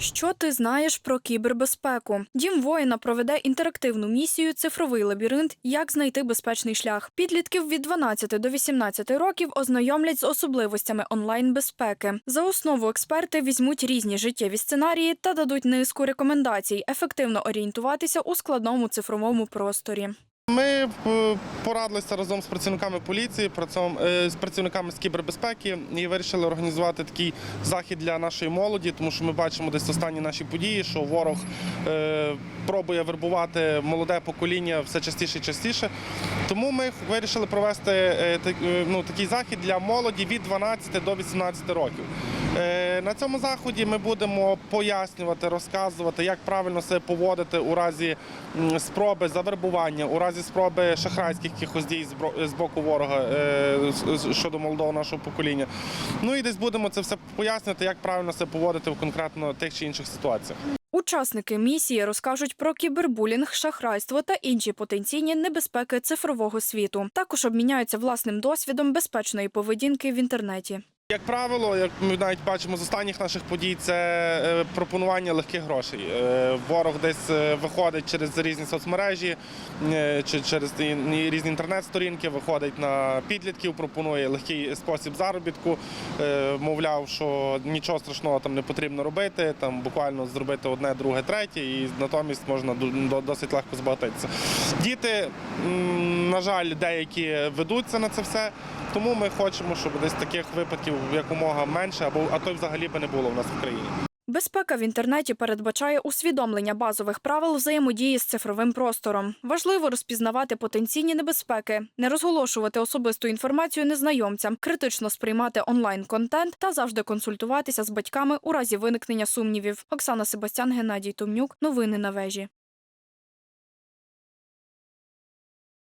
Що ти знаєш про кібербезпеку? Дім воїна проведе інтерактивну місію Цифровий лабіринт. Як знайти безпечний шлях. Підлітків від 12 до 18 років ознайомлять з особливостями онлайн безпеки. За основу експерти візьмуть різні життєві сценарії та дадуть низку рекомендацій ефективно орієнтуватися у складному цифровому просторі. Ми е, порадилися разом з працівниками поліції, е, з працівниками з кібербезпеки і вирішили організувати такий захід для нашої молоді, тому що ми бачимо десь останні наші події, що ворог е, пробує вербувати молоде покоління все частіше і частіше. Тому ми вирішили провести е, е, ну, такий захід для молоді від 12 до 18 років. Е, На цьому заході ми будемо пояснювати, розказувати, як правильно себе поводити у разі спроби завербування, у разі спроби шахрайських якихось дій з боку ворога щодо молодого нашого покоління. Ну і десь будемо це все пояснювати, як правильно себе поводити в конкретно тих чи інших ситуаціях. Учасники місії розкажуть про кібербулінг, шахрайство та інші потенційні небезпеки цифрового світу. Також обміняються власним досвідом безпечної поведінки в інтернеті. Як правило, як ми навіть бачимо з останніх наших подій, це е, пропонування легких грошей. Е, Ворог десь е, виходить через різні соцмережі чи через різні інтернет-сторінки, виходить на підлітків, пропонує легкий спосіб заробітку. Мовляв, що нічого страшного там не потрібно робити, там буквально зробити одне, друге, третє, і натомість можна досить легко збагатитися. Діти, на жаль, деякі ведуться на це все. Тому ми хочемо, щоб десь таких випадків якомога менше, або а то й взагалі би не було в нас в країні. Безпека в інтернеті передбачає усвідомлення базових правил взаємодії з цифровим простором. Важливо розпізнавати потенційні небезпеки, не розголошувати особисту інформацію незнайомцям, критично сприймати онлайн-контент та завжди консультуватися з батьками у разі виникнення сумнівів. Оксана Себастян, Геннадій Томнюк. Новини на вежі.